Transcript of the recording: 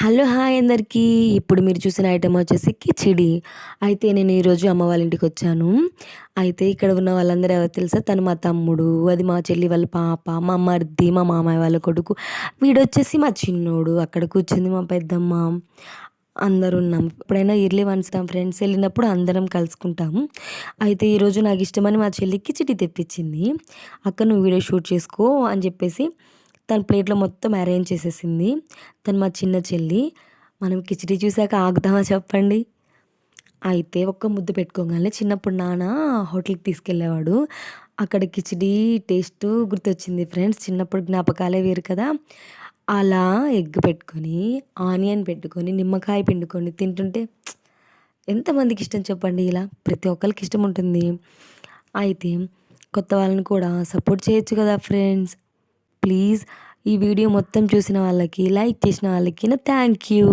Hello hi అందరికీ. ఇప్పుడు మీరు చూసిన ఐటెం వచ్చేసి కిచిడి. అయితే నేను ఈరోజు అమ్మ వాళ్ళ ఇంటికి వచ్చాను. అయితే ఇక్కడ ఉన్న వాళ్ళందరూ ఎవరు తెలుసా? తను మా తమ్ముడు అది మా చెల్లి వాళ్ళ పాప మా మరిది మా మామయ్య వాళ్ళ కొడుకు. వీడు వచ్చేసి మా చిన్నోడు. అక్కడ కూర్చుంది మా పెద్దమ్మ. అందరు ఉన్నాం. ఎప్పుడైనా ఇయర్లీ వన్స్ ఫ్రెండ్స్ వెళ్ళినప్పుడు అందరం కలుసుకుంటాము అయితే ఈరోజు నాకు ఇష్టమని మా చెల్లికి చిటి తెప్పించింది. అక్క నువ్వు వీడియో షూట్ చేసుకో అని చెప్పేసి తన ప్లేట్లో మొత్తం అరేంజ్ చేసేసింది. తను మా చిన్న చెల్లి. మనం కిచిడి చూసాక ఆగుదామా చెప్పండి? అయితే ఒక్క ముద్ద పెట్టుకోగానే చిన్నప్పుడు నాన్న హోటల్కి తీసుకెళ్ళేవాడు. అక్కడ కిచిడి టేస్ట్ గుర్తొచ్చింది ఫ్రెండ్స్. చిన్నప్పుడు జ్ఞాపకాలే వేరు కదా. అలా ఎగ్ పెట్టుకొని ఆనియన్ పెట్టుకొని నిమ్మకాయ పిండుకొని తింటుంటే ఎంతమందికి ఇష్టం చెప్పండి ఇలా? ప్రతి ఒక్కరికి ఇష్టం ఉంటుంది. అయితే కొత్త వాళ్ళని కూడా సపోర్ట్ చేయొచ్చు కదా ఫ్రెండ్స్. ప్లీజ్ ఈ వీడియో మొత్తం చూసిన వాళ్ళకి లైక్ చేసిన వాళ్ళకి నా థ్యాంక్ యూ